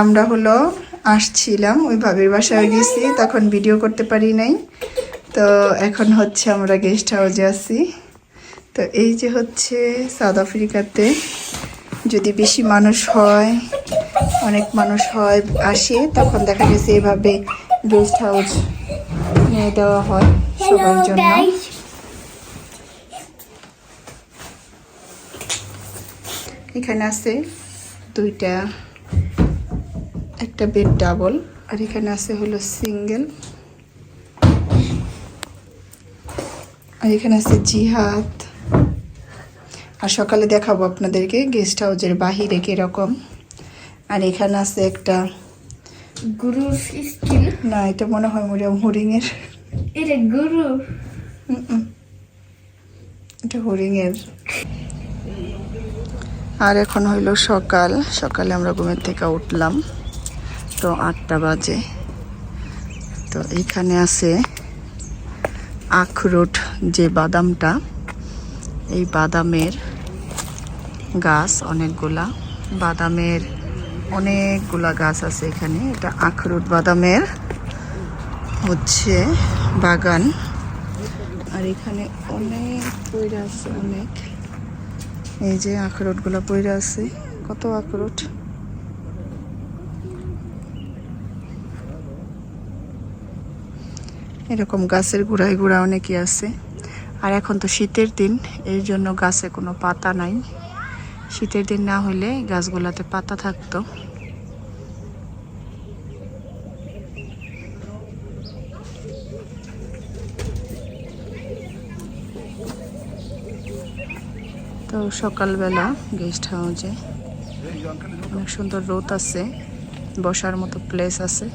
আমরা হলো আসছিলাম ওই ভাবির বাসায় গেছি তখন ভিডিও করতে পারি নাই। তো এখন হচ্ছে আমরা গেস্ট হাউসে আছি। তো এই যে হচ্ছে সাউথ আফ্রিকাতে যদি বেশি মানুষ হয় অনেক মানুষ হয় আসে তখন দেখা গেছে এভাবে গেস্ট হাউস নিয়ে দেওয়া হয় সবার জন্য। এখানে আছে দুইটা একটা বেড ডাবল আর এখানে আছে হলো সিঙ্গেল আর এখানে আছে জিহাদ। আর সকালে দেখাবো আপনাদেরকে গেস্ট হাউসের বাহিরে কীরকম। আর এখানে আছে একটা skill. না এটা মনে হয় মরিয়াম হরিংয়ের It a এটা হরিংয়ের আর এখন হইল সকাল। সকালে আমরা ঘুমের থেকে উঠলাম। তো আটটা বাজে। তো এখানে আছে আখরোট যে বাদামটা, এই বাদামের গাছ অনেকগুলা। বাদামের অনেকগুলা গাছ আছে এখানে। এটা আখরোট বাদামের হচ্ছে বাগান। আর এখানে অনেক পইরা আছে, অনেক। এই যে আখরোটগুলা পইরা আছে। কত আখরোট? এরকম গাছের গোড়ায় গোড়া অনেকই আছে। আর এখন তো শীতের দিন এই জন্য গাছে কোনো পাতা নাই। শীতের দিন না হলে গাছগুলাতে পাতা থাকতো। তো সকালবেলা গেস্ট হাউসে অনেক সুন্দর রোদ আছে, বসার মতো প্লেস আছে।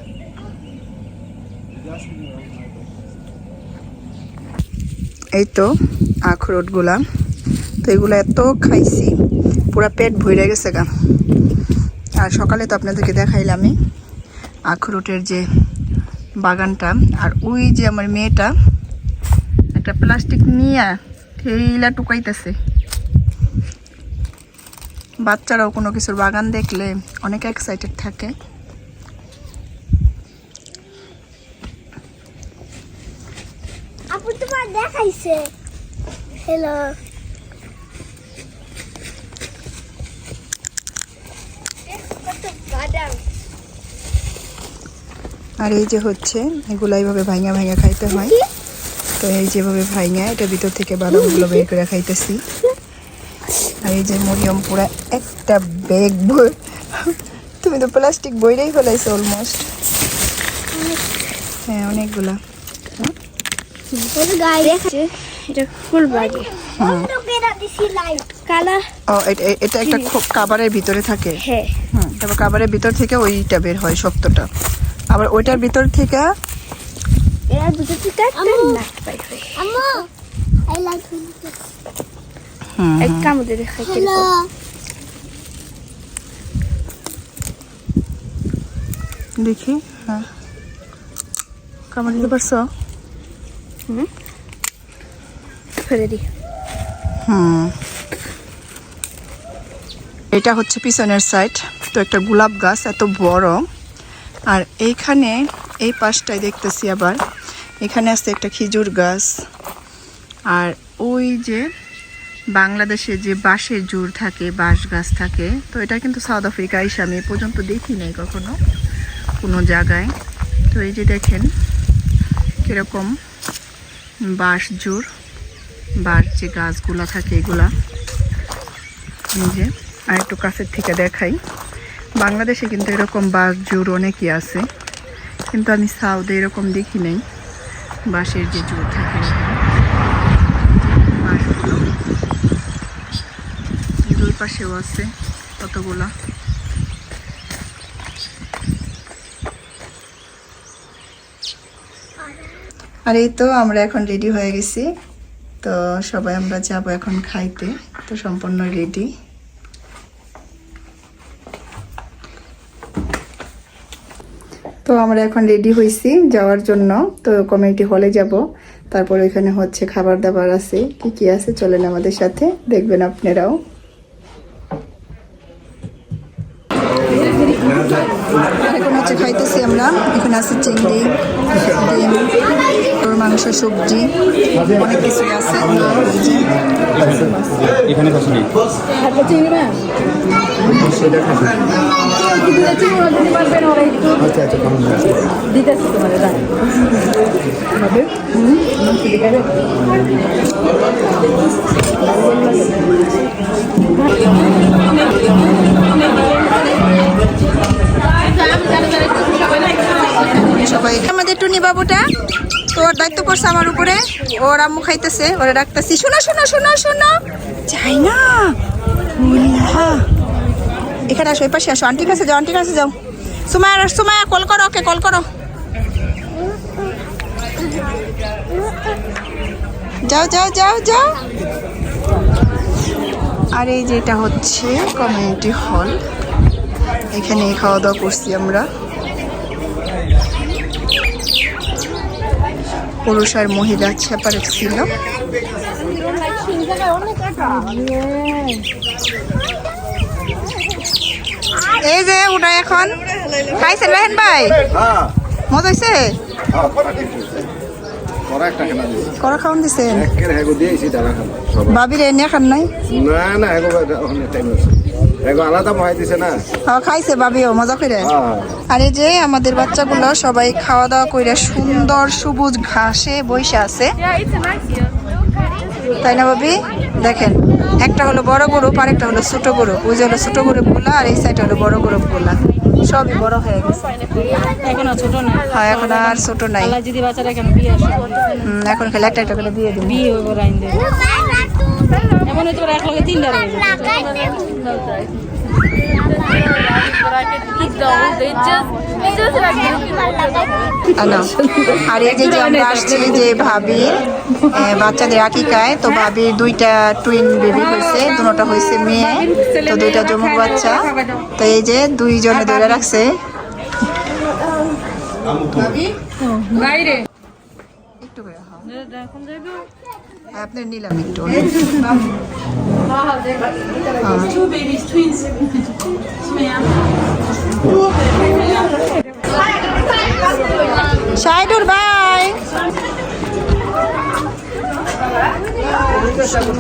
এই তো আখরোটগুলা তো এগুলো এত খাইছি, পুরা পেট ভরে গেছে গা। আর সকালে তো আপনাদেরকে দেখাইলামই আখরোটের যে বাগানটা। আর ওই যে আমার মেয়েটা একটা প্লাস্টিক নিয়ে ঠেইলা টুকাইতেছে। বাচ্চারাও কোনো কিছুর বাগান দেখলে অনেক এক্সাইটেড থাকে। দেখাইছে হ্যালো আর এই যে হচ্ছে এগুলো এইভাবে ভাঙা ভাঙা খাইতে হয়। তো এই যেভাবে ভাঙা এটা ভিতর থেকে বাদামগুলো বের করে খাইতেছি। আর এই যে মরিয়ম পুরা একটা ব্যাগ বই তুমি তো প্লাস্টিক বইটাই ফেলাইছো অলমোস্ট হ্যাঁ অনেকগুলা। এটা ও একটা কাবারের ভিতরে থাকে। হ্যাঁ। তারপর কাবারের ভিতর থেকে ওইটা বের হয় শক্তটা আবার ওইটার ভিতর থেকে এরা দুটো থেকে একটা নাট পাই হয়। Amma, I হুম এক কামড়ে দেখাই দেখি হ্যাঁ। কামড় দিতে পারছ? এটা হচ্ছে পিছনের সাইড তো একটা গোলাপ গাছ, এত বড়। আর এইখানে, এই পাশটায় দেখতেছি আবার, এখানে আছে একটা খেজুর গাছ। আর ওই যে বাংলাদেশে যে বাঁশের জোর থাকে, বাঁশ গাছ থাকে, তো এটা কিন্তু সাউথ আফ্রিকা এসে আমি পর্যন্ত দেখি নাই কখনো কোনো জায়গায়। তো এই যে দেখেন, কীরকম বাঁশ জোর বাঁশ যে গাছগুলা থাকে এগুলা। যে, আর একটু কাছের থেকে দেখাই। বাংলাদেশে কিন্তু এরকম বাঁশ জোর অনেকই আছে, কিন্তু আমি সাউথে এরকম দেখি নাই। বাসের যে জোর থাকে। বাসগুলো দুই পাশেও আছে কতগুলা? আর এই তো আমরা এখন রেডি হয়ে গেছি। তো সবাই আমরা যাব এখন খাইতে। তো সম্পূর্ণ রেডি তো আমরা এখন রেডি হয়েছি যাওয়ার জন্য। তো কমিউনিটি হলে যাব। তারপর এখানে হচ্ছে খাবার দাবার আছে। কি কি আছে চলেন আমাদের সাথে। দেখবেন আপনারাও। এখন হচ্ছে খাইতেছি আমরা। এখানে আছে চিংড়ি ডিম গরুর মাংস সবজি অনেক কিছু আছে। এই যে এখানে কত নেই সবাই দায়িত্ব পড়ছে আমার উপরে। ওর আম্মু খাইতেছে, ওরা ডাকতেছি, শোনো শোনো শোনো শোনো। যাই না এখানে আসো এই পাশে আসো। আন্টির কাছে যাও আন্টির কাছে যাও। সুমায়া সুমায়া কল করো ওকে কল করো। যাও যাও যাও যাও। আর এই যেটা হচ্ছে কমিউনিটি হল এখানে খাওয়া দাওয়া করছি আমরা। পুরুষ আর মহিলা সেপারেট ছিল। এই যে ওটা এখন। খাইছেন রাহেন ভাই। মজা হয়েছে হ্যাঁ করা খাওয়ান দিছেন বাবির এনে খান নাই? না না আলাদা দিছে না? হ্যাঁ খাইছে মজা করে হ্যাঁ। আর এই যে আমাদের বাচ্চাগুলো সবাই খাওয়া দাওয়া সুন্দর সবুজ ঘাসে বসে আছে. তাই না ভাবি? দেখেন একটা হলো বড় গরু আর একটা হলো ছোট গরু। ওই যে হলো ছোট গরু গুলা আর এই সাইড হলো বড় গরু পোলা। সবই বড় হয়ে গেছে। এখনও ছোট না? হ্যাঁ এখন আর ছোট নাই। আল্লাহ যদি বাচ্চারা কেন বিয়ে আসে? এখন খালি একটা একটা করে দিয়ে দিন বিয়ে হইব রাইন দেব এমন হয়তো এক লগে তিনটা আর এই যে আমরা আসছি যে ভাবি এ, বাচ্চাদের আকিকায় তো ভাবির দুইটা টুইন বেবি হয়েছে দুটোটা হয়েছে মেয়ে তো দুইটা জমুক বাচ্চা। তো এই যে দুইজনে ধরে রাখছে। বাইরে। একটু। আপনার নিলাম একটু সাইডুর বাই চাইতে